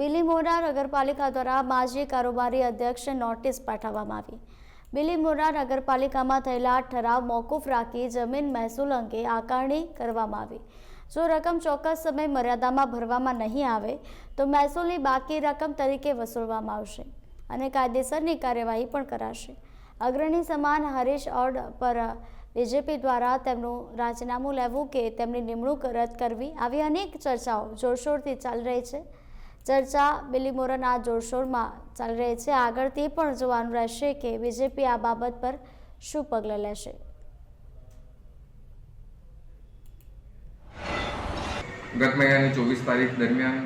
બિલીમોરા નગરપાલિકા દ્વારા માજી કારોબારી અધ્યક્ષ નોટિસ પાઠવવામાં આવી. બિલીમોરા નગરપાલિકામાં થયેલા ઠરાવ મોકૂફ રાખી જમીન મહેસૂલ અંગે આકારણી કરવામાં આવી. જો રકમ ચોક્કસ સમય મર્યાદામાં ભરવામાં નહીં આવે, તો મહેસૂલની બાકી રકમ તરીકે વસૂલવામાં આવશે અને કાયદેસરની કાર્યવાહી પણ કરાશે. અગ્રણી સમાન હરીશ ઓડ પર બીજેપી દ્વારા તેમનું રાજીનામું લેવું કે તેમની નિમણૂક રદ કરવી આવી અનેક ચર્ચાઓ જોરશોરથી ચાલી રહી છે. ચર્ચા બિલીમોરાના જોરશોરમાં ચાલી રહી છે. આગળ તે પણ જોવાનું રહેશે કે બીજેપી આ બાબત પર શું પગલાં લેશે. ગત મહિનાની ચોવીસ તારીખ દરમિયાન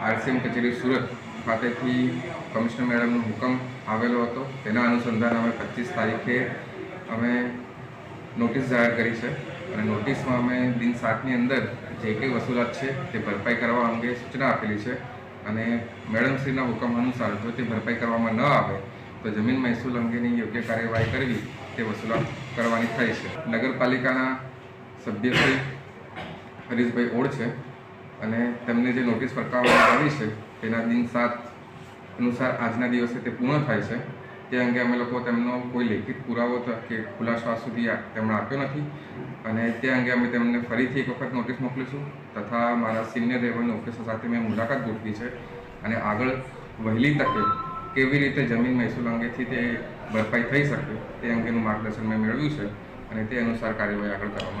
આરસીએમ કચેરી સુરત ખાતેથી કમિશનર મેડમનો હુકમ આવેલો હતો. તેના અનુસંધાન અમે પચીસ તારીખે અમે નોટિસ જાહેર કરી છે અને નોટિસમાં અમે દિન સાતની અંદર જે કંઈ વસૂલાત છે તે ભરપાઈ કરવા અંગે સૂચના આપેલી છે. અને મેડમશ્રીના હુકમ અનુસાર જો તે ભરપાઈ કરવામાં ન આવે, તો જમીન મહેસૂલ અંગેની યોગ્ય કાર્યવાહી કરવી તે વસૂલાત કરવાની થાય છે. નગરપાલિકાના સભ્યશ્રી હરીશભાઈ ઓળ છે અને તેમને જે નોટિસ ફરકાવવામાં આવી છે, તેના દિન સાત અનુસાર આજના દિવસે તે પૂર્ણ થાય છે. તે અંગે અમે લોકો તેમનો કોઈ લેખિત પુરાવો કે ખુલાસો આજ સુધી તેમણે આપ્યો નથી. અને તે અંગે અમે તેમને ફરીથી એક વખત નોટિસ મોકલીશું. તથા મારા સિનિયર લેવલના ઓફિસર સાથે મેં મુલાકાત ગોઠવી છે. અને આગળ વહેલી તકે કેવી રીતે જમીન મહેસૂલ અંગેથી તે ભરપાઈ થઈ શકે તે અંગેનું માર્ગદર્શન મેં મેળવ્યું છે. અને તે અનુસાર કાર્યવાહી આગળ કરવામાં